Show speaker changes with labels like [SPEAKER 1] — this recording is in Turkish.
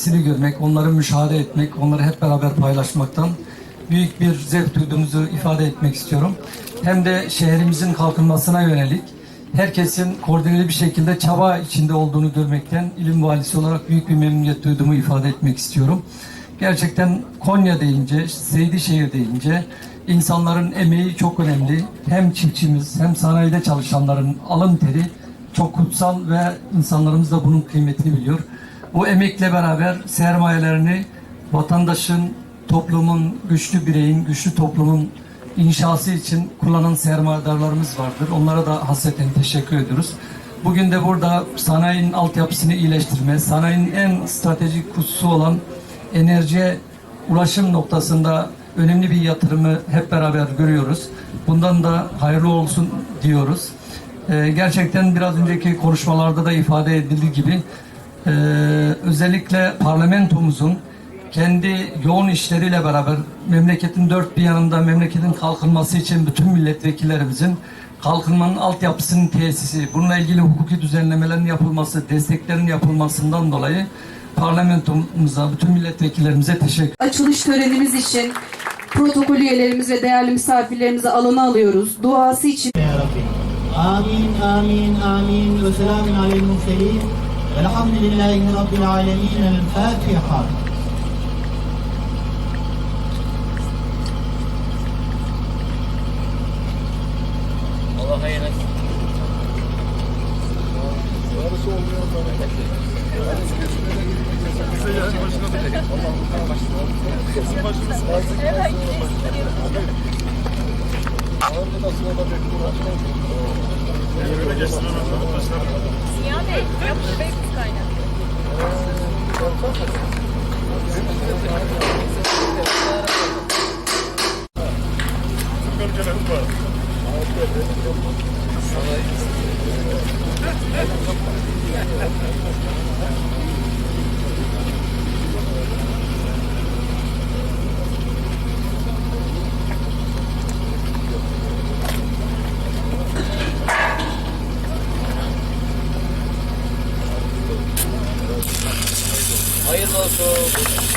[SPEAKER 1] sini görmek, onları müşahede etmek, onları hep beraber paylaşmaktan büyük bir zevk duyduğumuzu ifade etmek istiyorum. Hem de şehrimizin kalkınmasına yönelik herkesin koordineli bir şekilde çaba içinde olduğunu görmekten ilim valisi olarak büyük bir memnuniyet duyduğumu ifade etmek istiyorum. Gerçekten Konya deyince, Seydişehir deyince insanların emeği çok önemli. Hem çiftçimiz hem sanayide çalışanların alın teri çok kutsal ve insanlarımız da bunun kıymetini biliyor. Bu emekle beraber sermayelerini vatandaşın, toplumun, güçlü bireyin, güçlü toplumun inşası için kullanan sermayedarlarımız vardır. Onlara da hasreten teşekkür ediyoruz. Bugün de burada sanayinin altyapısını iyileştirme, sanayinin en stratejik hususu olan enerjiye ulaşım noktasında önemli bir yatırımı hep beraber görüyoruz. Bundan da hayırlı olsun diyoruz. Ee, gerçekten biraz önceki konuşmalarda da ifade edildiği gibi ee, özellikle parlamentomuzun kendi yoğun işleriyle beraber memleketin dört bir yanında memleketin kalkınması için bütün milletvekillerimizin kalkınmanın altyapısının tesisi, bununla ilgili hukuki düzenlemelerin yapılması, desteklerin yapılmasından dolayı parlamentomuza, bütün milletvekillerimize teşekkür
[SPEAKER 2] Açılış törenimiz için protokol üyelerimiz ve değerli misafirlerimizi alana alıyoruz. Duası için.
[SPEAKER 3] Ya Rabbi. Amin, amin, amin. Ve selamun aleyhi الحمد لله رب العالمين الفاتحة
[SPEAKER 4] Allah'a emanet. Bey kız
[SPEAKER 5] irnos. A.